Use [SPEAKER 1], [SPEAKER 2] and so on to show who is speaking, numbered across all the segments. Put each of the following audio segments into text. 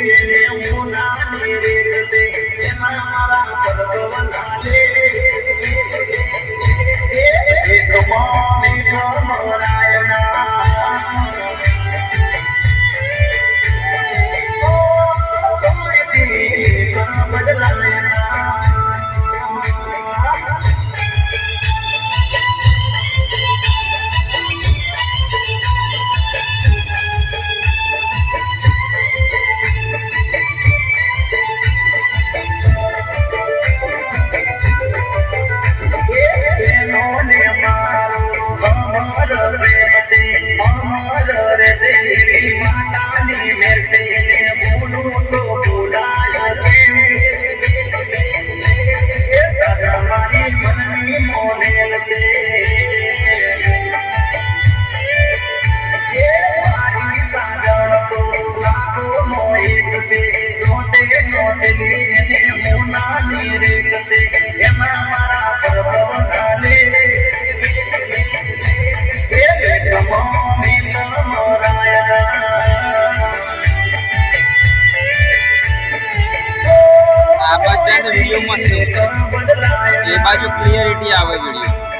[SPEAKER 1] Come on, come on, I am not. આ બાજુ વિડીયોમાં એ બાજુ
[SPEAKER 2] ક્લિયરિટી આવે video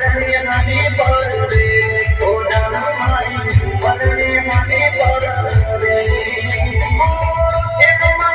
[SPEAKER 1] Hare Hare Hare Hare